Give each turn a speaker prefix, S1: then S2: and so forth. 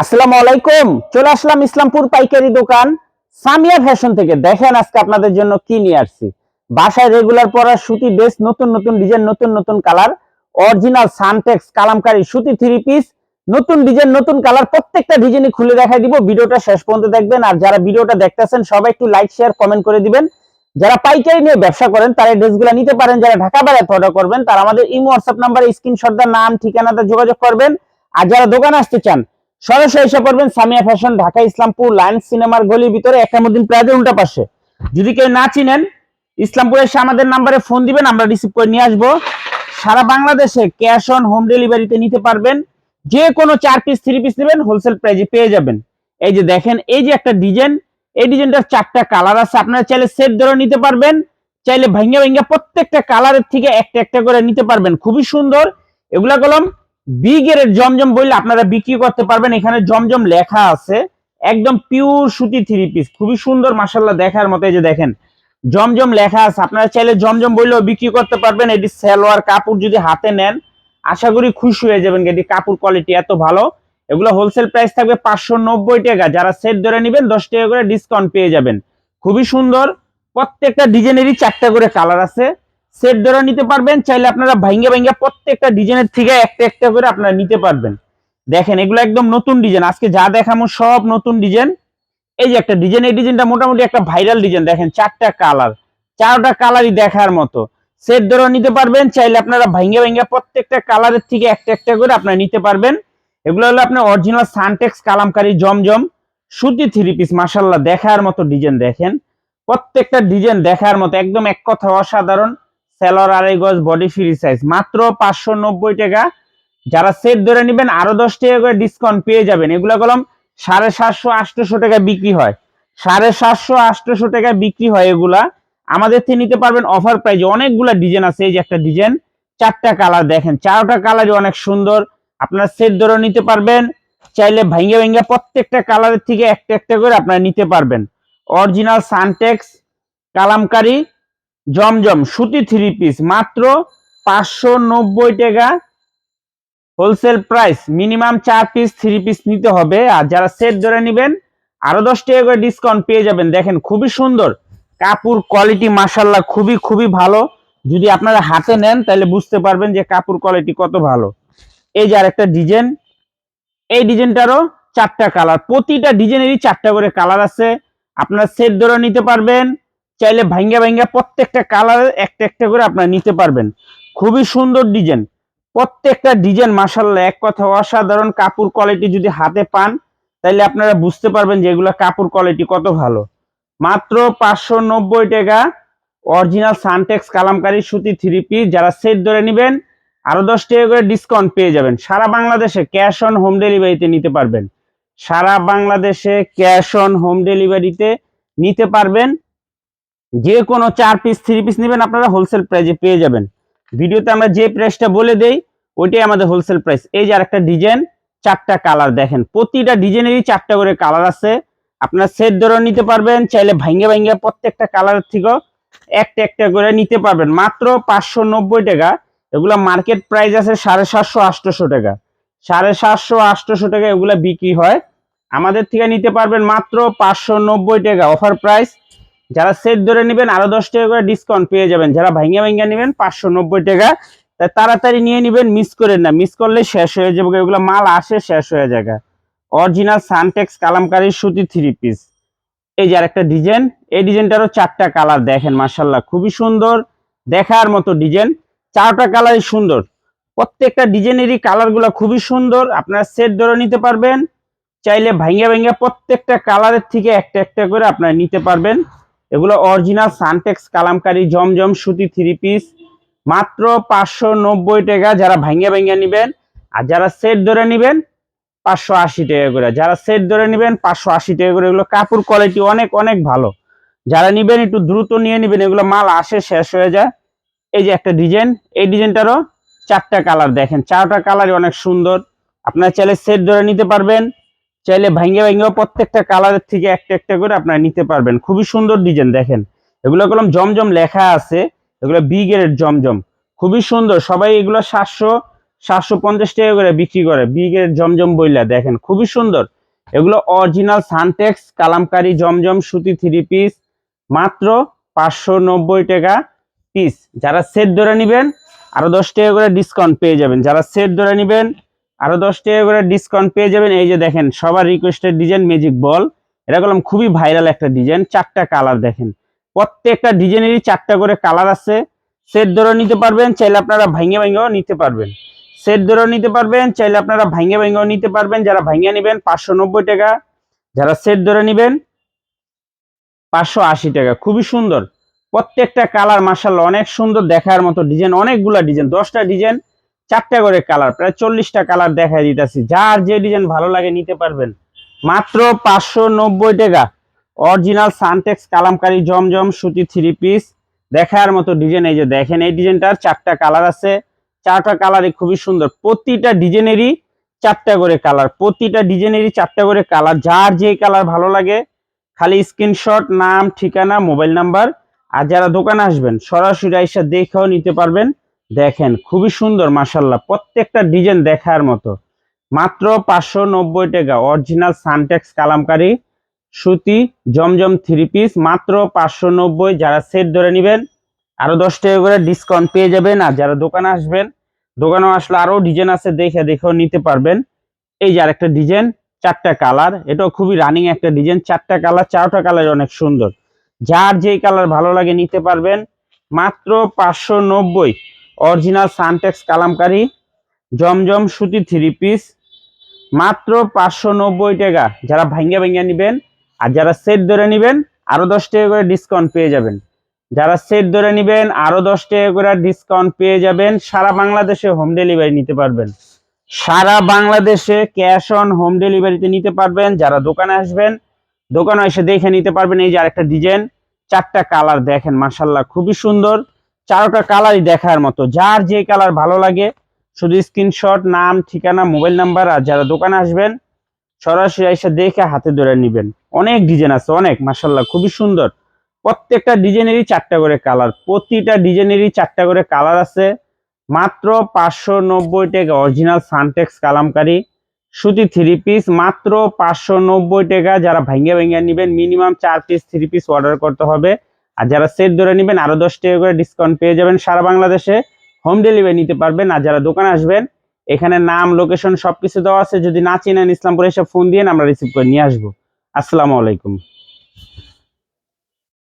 S1: আসসালামু আলাইকুম। চলে আসলাম ইসলামপুর পাইকারি দোকান সামিয়া ফ্যাশন থেকে। দেখেন আজকে আপনাদের জন্য কি নিয়ে আসছি। বাসায় রেগুলার পরার সুতি বেশ নতুন নতুন ডিজাইন নতুন নতুন কালার অরিজিনাল সানটেক্স কালামকারী সুতি থ্রি পিস নতুন ডিজাইন নতুন কালার প্রত্যেকটা ডিজাইনই খুলে দেখাই দিব। ভিডিওটা শেষ পর্যন্ত দেখবেন। আর যারা ভিডিওটা দেখতেছেন, সবাই একটু লাইক শেয়ার কমেন্ট করে দিবেন। যারা পাইকারি নিয়ে ব্যবসা করেন, তারা এই ড্রেসগুলো নিতে পারেন। যারা ঢাকা বেড়াতে অর্ডার করবেন, তারা আমাদের ইমো হোয়াটসঅ্যাপ নাম্বারে স্ক্রিনশট নাম, ঠিকানাতে যোগাযোগ করবেন। আর যারা দোকানে আসতে চান সরাসরি এসে পড়বেন সামিয়া ফ্যাশন, ঢাকা ইসলামপুর, লায়ন্স সিনেমার গলির ভিতরে, একামুদ্দিন প্লাজার উল্টা পাশে। যদি কেউ না চিনেন, ইসলামপুরে এসে আমাদের নাম্বারে ফোন দিবেন, আমরা রিসিভ করে নিয়ে আসব। সারা বাংলাদেশে ক্যাশ অন হোম ডেলিভারিতে নিতে পারবেন, যে কোনো চার পিস থ্রি পিস নেবেন হোলসেল প্রাইজে পেয়ে যাবেন। এই যে দেখেন, এই যে একটা ডিজাইন এই ডিজাইনটার চারটা কালার আছে, আপনারা চাইলে সেট ধরে নিতে পারবেন, চাইলে ভাঙ্গা ভাঙ্গা প্রত্যেকটা কালারের থেকে একটা একটা করে নিতে পারবেন। খুবই সুন্দর। এগুলা কলম বি গ্রেড জমজম বললে আপনারা বিক্রি করতে পারবেন। এখানে জমজম লেখা আছে। একদম পিওর সুতি থ্রি পিস খুবই সুন্দর মাসাল্লাহ দেখার মতো এই যে দেখেন। জমজম লেখা আছে। আপনারা চাইলে জমজম বললেও বিক্রি করতে পারবেন। এটি সালোয়ার কাপড় যদি হাতে নেন, আশা করি খুশি হয়ে যাবেন এটি কাপড় কোয়ালিটি এত ভালো। এগুলো হোলসেল প্রাইস থাকবে পাঁচশো নব্বই টাকা। যারা সেট ধরে নেবেন, দশ টাকা করে ডিসকাউন্ট পেয়ে যাবেন। খুবই সুন্দর। প্রত্যেকটা ডিজাইনেরই চারটা করে কালার আছে। সেট ধরে নিতে পারবেন, চাইলে আপনারা ভাঙ্গা ভাঙ্গা প্রত্যেকটা ডিজাইনের থেকে একটা একটা করে আপনারা নিতে পারবেন। দেখেন, এগুলো একদম নতুন ডিজাইন আজকে যা দেখামো সব নতুন ডিজাইন এই যে একটা ডিজাইন এই ডিজাইনটা মোটামুটি একটা ভাইরাল ডিজাইন দেখেন, চারটা কালার চারটা কালারই দেখার মতো। সেট ধরে নিতে পারবেন, চাইলে আপনারা ভাঙ্গা ভাঙ্গা প্রত্যেকটা কালারের থেকে একটা একটা করে আপনারা নিতে পারবেন। এগুলো হলো আপনার অরিজিনাল সানটেক্স কালামকারি জমজম সুতি থ্রি পিস মাসাল্লাহ দেখার মতো ডিজাইন দেখেন। প্রত্যেকটা ডিজাইন দেখার মতো, একদম এক কথা অসাধারণ। সেলর আড়াই গজ বডি ফ্রি সাইজ মাত্র পাঁচশো নব্বই টাকা। যারা সেট ধরে নেবেন, আরও দশ টাকা করে ডিসকাউন্ট পেয়ে যাবেন। এগুলো কলম সাড়ে সাতশো, আটশোশো টাকা বিক্রি হয়। সাড়ে সাতশো, আটশোশো টাকা বিক্রি হয় এগুলা। আমাদের থেকে নিতে পারবেন অফার প্রাইজে অনেকগুলা ডিজাইন আছে। এই যে একটা ডিজাইন চারটা কালার দেখেন। চারটা কালারই অনেক সুন্দর। আপনারা সেট ধরে নিতে পারবেন। চাইলে ভাঙ্গে ভাঙ্গে প্রত্যেকটা কালারের থেকে একটা একটা করে আপনারা নিতে পারবেন। অরিজিনাল সানটেক্স কালামকারী জমজম, সুতি থ্রি পিস মাত্র পাঁচশো নব্বই টাকা। হোলসেল প্রাইস মিনিমাম চার পিস থ্রি পিস নিতে হবে। আর যারা সেট ধরে নেবেন, আরও দশ টাকা করে ডিসকাউন্ট পেয়ে যাবেন। দেখেন, খুবই সুন্দর। কাপড় কোয়ালিটি মাসাল্লাহ খুবই খুবই ভালো। যদি আপনারা হাতে নেন, তাহলে বুঝতে পারবেন যে কাপড় কোয়ালিটি কত ভালো। এই যে আরেকটা ডিজাইন এই ডিজাইনটারও চারটা কালার প্রতিটা ডিজাইনেরই চারটা করে কালার আছে। আপনারা সেট ধরে নিতে পারবেন। চাইলে ভাঙ্গা ভাঙ্গা প্রত্যেকটা কালারের একটা একটা করে আপনারা নিতে পারবেন। খুবই সুন্দর ডিজাইন প্রত্যেকটা ডিজাইন মাসাল্লাহ এক কথা অসাধারণ কাপড় কোয়ালিটি যদি হাতে পান তাহলে আপনারা বুঝতে পারবেন যে এগুলো কাপড় কোয়ালিটি কত ভালো। মাত্র পাঁচশো নব্বই টাকা অরিজিনাল সানটেক্স কালামকারী সুতি থ্রি পিস যারা সেট ধরে নেবেন, আরও দশ টাকা করে ডিসকাউন্ট পেয়ে যাবেন। সারা বাংলাদেশে ক্যাশ অন হোম ডেলিভারিতে নিতে পারবেন। সারা বাংলাদেশে ক্যাশ অন হোম ডেলিভারিতে নিতে পারবেন। যে কোনো চার পিস থ্রি পিস নেবেন, আপনারা হোলসেল প্রাইজে পেয়ে যাবেন। ভিডিওতে আমরা যে প্রাইসটা বলে দেই, ওইটাই আমাদের হোলসেল প্রাইস এই যে আরেকটা ডিজাইন চারটা কালার দেখেন। প্রতিটা ডিজাইনেরই চারটা করে কালার আছে। আপনারা সেট ধরে নিতে পারবেন, চাইলে ভাঙ্গে ভাঙ্গে প্রত্যেকটা কালার থেকেও একটা একটা করে নিতে পারবেন। মাত্র পাঁচশো নব্বই টাকা। এগুলো মার্কেট প্রাইস আছে সাড়ে সাতশো আটশোশো টাকা। সাড়ে সাতশো আটশোশো টাকা এগুলো বিক্রি হয়। আমাদের থেকে নিতে পারবেন মাত্র পাঁচশো নব্বই টাকা। অফার প্রাইস যারা সেট ধরে নেবেন, আরও দশ টাকা করে ডিসকাউন্ট পেয়ে যাবেন। যারা ভাঙ্গা ভাঙ্গা নেবেন, পাঁচশো নব্বই টাকা। তাই তাড়াতাড়ি নিয়ে নেবেন মিস করেন না। মিস করলে শেষ হয়ে যাবে এগুলো মাল আসে, শেষ হয়ে যাবে। অরিজিনাল সানটেক্স কালামকারী সুতি থ্রি পিস এই যে আরেকটা ডিজাইন, এই ডিজাইনটারও চারটা কালার দেখেন মার্শাল্লাহ খুবই সুন্দর, দেখার মতো ডিজাইন। চারটা কালারই সুন্দর। প্রত্যেকটা ডিজাইনেরই কালারগুলো খুবই সুন্দর। আপনারা সেট ধরে নিতে পারবেন। চাইলে ভাঙ্গা ভাঙ্গা প্রত্যেকটা কালারের থেকে একটা একটা করে আপনারা নিতে পারবেন। এগুলো অরিজিনাল সানটেক্স কালামকারী, জমজম সুতি থ্রি পিস মাত্র পাঁচশো নব্বই টাকা যারা ভাঙ্গা ভাঙ্গা নেবেন, আর যারা সেট ধরে নেবেন, পাঁচশো আশি টাকা করে। যারা সেট ধরে নেবেন, পাঁচশো আশি টাকা করে। এগুলো কাপড় কোয়ালিটি অনেক অনেক ভালো। যারা নেবেন, একটু দ্রুত নিয়ে নেবেন, এগুলো মাল আসে, শেষ হয়ে যায়। এই যে একটা ডিজাইন এই ডিজাইনটারও চারটা কালার দেখেন। চারটা কালারই অনেক সুন্দর। আপনারা চাইলে সেট ধরে নিতে পারবেন। চাইলে ভাঙ্গে ভাঙ্গে প্রত্যেকটা কালারের থেকে একটা একটা করে আপনারা নিতে পারবেন। খুবই সুন্দর ডিজাইন দেখেন। এগুলো কলম জমজম লেখা আছে। এগুলো বি গ্রেড জমজম। খুবই সুন্দর। সবাই এগুলো সাতশো সাতশো পঞ্চাশ টাকা করে বিক্রি করে। বিগের জমজম বইলা দেখেন। খুবই সুন্দর। এগুলো অরিজিনাল সানটেক্স কালামকারি জমজম, সুতি থ্রি পিস মাত্র পাঁচশো নব্বই টাকা পিস যারা সেট ধরে নেবেন, আরও দশ টাকা করে ডিসকাউন্ট পেয়ে যাবেন। যারা সেট ধরে নেবেন আরও দশ টাকা করে ডিসকাউন্ট পেয়ে যাবেন। এই যে দেখেন, সবার রিকোয়েস্টেড ডিজাইন ম্যাজিক বল এটা করলাম খুবই ভাইরাল একটা ডিজাইন চারটা কালার দেখেন। প্রত্যেকটা ডিজাইনেরই চারটা করে কালার আছে। সেট ধরে নিতে পারবেন, চাইলে আপনারা ভাঙে ভাঙেও নিতে পারবেন। সেট ধরে নিতে পারবেন, চাইলে আপনারা ভাঙে ভাঙেও নিতে পারবেন। যারা ভাঙে নেবেন, পাঁচশো নব্বই টাকা। যারা সেট ধরে নেবেন, পাঁচশো আশি টাকা। খুবই সুন্দর। প্রত্যেকটা কালার মার্শাল অনেক সুন্দর দেখার মতো ডিজাইন অনেকগুলা ডিজাইন দশটা ডিজাইন চারটা করে কালার প্রায় চল্লিশটা কালার দেখাই দিতেছি। যার যে ডিজাইন ভালো লাগে নিতে পারবেন। মাত্র পাঁচশো নব্বই টাকা। অরিজিনাল সানটেক্স কালামকারি জমজম সুতি থ্রি পিস দেখার মতো ডিজাইন এই যে দেখেন, এই ডিজাইনটার চারটা কালার আছে। চারটা কালারই খুবই সুন্দর। প্রতিটা ডিজাইনেরই চারটা করে কালার প্রতিটা ডিজাইনেরই চারটা করে কালার যার যে কালার ভালো লাগে, খালি স্ক্রিনশট নাম, ঠিকানা মোবাইল নাম্বার আর যারা দোকানে আসবেন, সরাসরি আইসা দেখেও নিতে পারবেন। দেখেন, খুবই সুন্দর মাসাল্লাহ প্রত্যেকটা ডিজাইন দেখার মতো। মাত্র পাঁচশো নব্বই টাকা। অরিজিনাল সানটেক্স, কালামকারি, সুতি, জমজম থ্রি পিস মাত্র পাঁচশো নব্বই। যারা সেট ধরে নেবেন, আরও দশ টাকা করে ডিসকাউন্ট পেয়ে যাবেন। আর যারা দোকানে আসবেন দোকানে আসলে আরও ডিজাইন আছে দেখে দেখেও নিতে পারবেন। এই যে আরেকটা ডিজাইন, চারটা কালার। এটাও খুবই রানিং একটা ডিজাইন। চারটা কালার চারটা কালার অনেক সুন্দর। যার যেই কালার ভালো লাগে নিতে পারবেন, মাত্র পাঁচশো নব্বই। অরিজিনাল সানটেক্স কালামকারি, জমজম সুতি থ্রি পিস মাত্র পাঁচশো নব্বই টাকা। যারা ভাঙ্গা ভাঙ্গা নেবেন আর যারা সেট ধরে নেবেন, আরও দশ টাকা করে ডিসকাউন্ট পেয়ে যাবেন। যারা সেট ধরে নেবেন আরও দশ টাকা করে ডিসকাউন্ট পেয়ে যাবেন, সারা বাংলাদেশে হোম ডেলিভারি নিতে পারবেন। সারা বাংলাদেশে ক্যাশ অন হোম ডেলিভারিতে নিতে পারবেন। যারা দোকানে আসবেন, দোকানে এসে দেখে নিতে পারবেন। এই যে আরেকটা ডিজাইন চারটা কালার দেখেন মাসাল্লাহ খুবই সুন্দর। চারটা কালারই দেখার মতো। যার যে কালার ভালো লাগে, শুধু স্ক্রিনশট নাম, ঠিকানা মোবাইল নাম্বার আর যারা দোকানে আসবেন, সরাসরি এসে দেখে হাতে ধরে নেবেন। অনেক ডিজাইন আছে, অনেক মাসাল্লাহ খুবই সুন্দর। প্রত্যেকটা ডিজাইনেরই চারটা করে কালার প্রতিটা ডিজাইনেরই চারটা করে কালার আছে। মাত্র পাঁচশো নব্বই টাকা অরিজিনাল সানটেক্স কালামকারি, সুতি থ্রি পিস মাত্র পাঁচশো নব্বই টাকা যারা ভাঙ্গে ভাঙ্গে নেবেন মিনিমাম চার পিস থ্রি পিস অর্ডার করতে হবে। আর যারা সেট ধরে নেবেন, আরও দশ টাকা করে ডিসকাউন্ট পেয়ে যাবেন সারা বাংলাদেশে। হোম ডেলিভারি নিতে পারবেন আর যারা দোকানে আসবেন, এখানে নাম লোকেশন সবকিছু দেওয়া আছে। যদি না চেনেন ইসলামপুরে এসে ফোন দিয়ে আমরা রিসিভ করে নিয়ে আসব। আসসালামু আলাইকুম।